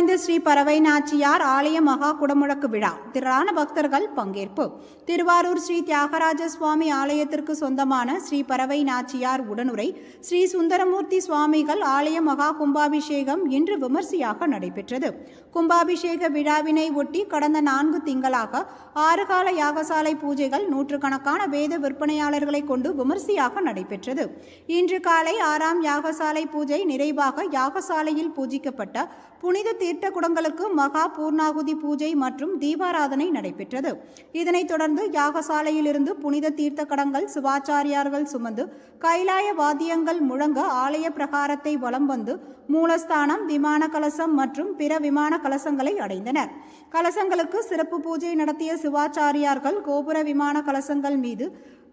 ஸ்ரீ பறவை நாச்சியார் ஆலய மகா குடமுழக்கு விழா. திரளான பக்தர்கள் பங்கேற்பு. திருவாரூர் ஸ்ரீ தியாகராஜ சுவாமி ஆலயத்திற்கு சொந்தமான ஸ்ரீ பறவை நாச்சியார் உடனுரை ஸ்ரீ சுந்தரமூர்த்தி சுவாமிகள் ஆலய மகா கும்பாபிஷேகம் இன்று விமர்சையாக நடைபெற்றது. கும்பாபிஷேக விழாவினை ஒட்டி கடந்த நான்கு திங்களாக ஆறு கால யாகசாலை பூஜைகள் நூற்றுக்கணக்கான வேத விற்பனையாளர்களை கொண்டு விமர்சையாக நடைபெற்றது. இன்று காலை ஆறாம் யாகசாலை பூஜை நிறைவாக யாகசாலையில் பூஜிக்கப்பட்ட புனித தீர்த்த குடங்களுக்கு மகா பூர்ணாகுதி பூஜை மற்றும் தீபாராதனை நடைபெற்றது. இதனைத் தொடர்ந்து யாகசாலையிலிருந்து புனித தீர்த்த கடங்கள் சிவாச்சாரியார்கள் சுமந்து கைலாய வாத்தியங்கள் முழங்க ஆலய பிரகாரத்தை வலம் வந்து மூலஸ்தானம் விமான கலசம் மற்றும் பிற விமான கலசங்களை அடைந்தனர். கலசங்களுக்கு சிறப்பு பூஜை நடத்திய சிவாச்சாரியார்கள் கோபுர விமான கலசங்கள் மீது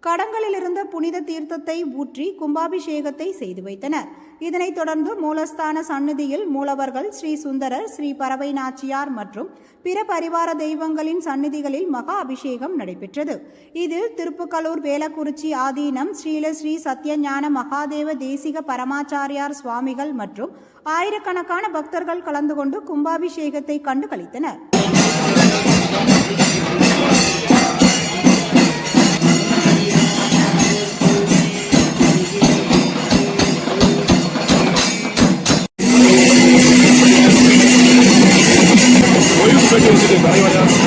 கடங்களிலிருந்த புனித தீர்த்தத்தை ஊற்றி கும்பாபிஷேகத்தை செய்து வைத்தனர். இதனைத் தொடர்ந்து மூலஸ்தான சந்நிதியில் மூலவர்கள் ஸ்ரீ சுந்தரர் ஸ்ரீ பறவை நாச்சியார் மற்றும் பிற பரிவார தெய்வங்களின் சந்நிதிகளில் மகா அபிஷேகம் நடைபெற்றது. இதில் திருப்புக்கலூர் வேலக்குறிச்சி ஆதீனம் ஸ்ரீல ஸ்ரீ சத்யஞான மகாதேவ தேசிக பரமாச்சாரியார் சுவாமிகள் மற்றும் ஆயிரக்கணக்கான பக்தர்கள் கலந்து கொண்டு கும்பாபிஷேகத்தை கண்டு していただました。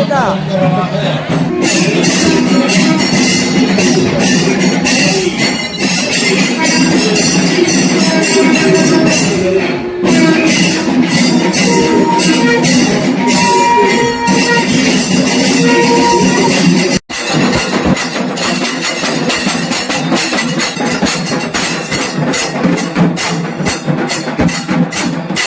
அதாவது